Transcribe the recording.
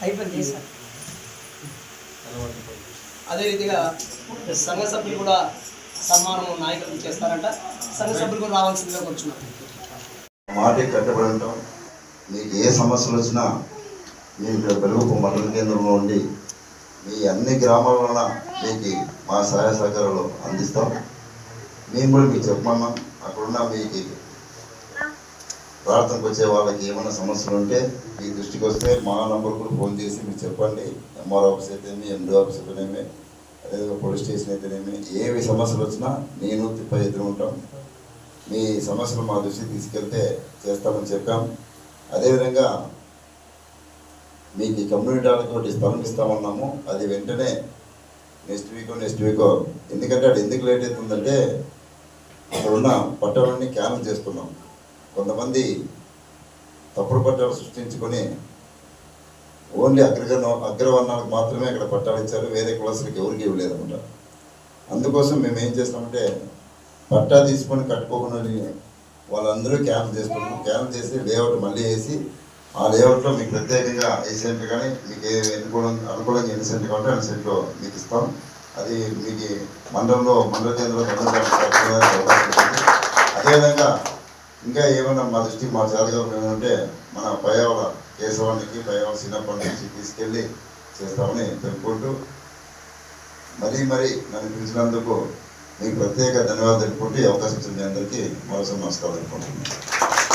అయిపోయింది అదే రీతిగా సంఘ సభ్యులు కూడా సన్మానం నాయకులు చేస్తారంట. సంఘ సభ్యులు కూడా రావాల్సిందిగా కూర్చున్నారు మాటే కట్టబడి ఉంటాం మీకు ఏ సమస్యలు వచ్చినా మీరు ఇక్కడ పెరుగు మండల కేంద్రంలో ఉండి మీ అన్ని గ్రామాల మీకు మా సహాయ సహకారాలు అందిస్తాం. మేము కూడా మీకు చెప్పమన్నాం అక్కడున్న మీకు ప్రార్థనకు వచ్చే వాళ్ళకి ఏమైనా సమస్యలు ఉంటే మీ దృష్టికి వస్తే మా నంబర్ కూడా ఫోన్ చేసి మీరు చెప్పండి. ఎంఆర్ ఆఫీస్ అయితేనేమి ఎండి ఆఫీస్ అయితేనేమి అదేవిధంగా పోలీస్ స్టేషన్ అయితేనేమి ఏవి సమస్యలు వచ్చినా నేను తిప్ప ఎదురు ఉంటాం. మీ సమస్యలు మా దృష్టికి తీసుకెళ్తే చేస్తామని చెప్పాం. అదేవిధంగా మీకు ఈ కమ్యూనిటీ ఒకటి స్థలం ఇస్తామన్నాము అది వెంటనే నెక్స్ట్ వీక్ నెక్స్ట్ వీక్ ఎందుకంటే అది ఎందుకు లేట్ అవుతుందంటే అక్కడ ఉన్న పట్టాలన్నీ క్యాన్సల్ చేస్తున్నాం. కొంతమంది తప్పుడు పట్టాలు సృష్టించుకొని ఓన్లీ అగ్రగణ అగ్రవర్ణాలకు మాత్రమే అక్కడ పట్టాలు ఇచ్చారు. వేరే కులసులకు ఎవరికి ఇవ్వలేదన్నమాట అందుకోసం మేము ఏం చేస్తామంటే పట్టా తీసుకొని కట్టుకోకుండా వాళ్ళందరూ క్యాన్సల్ చేసుకున్నాం క్యాన్సల్ చేసి లేఅవుట్ మళ్ళీ వేసి ఆ లేఅవుట్లో మీకు ప్రత్యేకంగా ఏ సెంట్ కానీ మీకు ఏ ఎన్నుకోవడం అనుకూలంగా ఎన్ని సెంట్లు కావాలంటే అన్ని సెంట్లు మీకు ఇస్తాం. అది మీకు మండలంలో మండల కేంద్రంలో అదేవిధంగా ఇంకా ఏమైనా మా దృష్టికి మా జాతకం ఏమంటే మన పయావల కేశవానికి పయావల చిన్నప్పటి నుంచి తీసుకెళ్ళి చేస్తామని తెలుపుకుంటూ మరీ మరీ నన్ను పిలిచినందుకు మీకు ప్రత్యేక ధన్యవాదాలు తెలుపుకుంటూ అవకాశం ఇచ్చింది అందరికీ మరోసారి నమస్కారం తెలుపుకుంటున్నాను.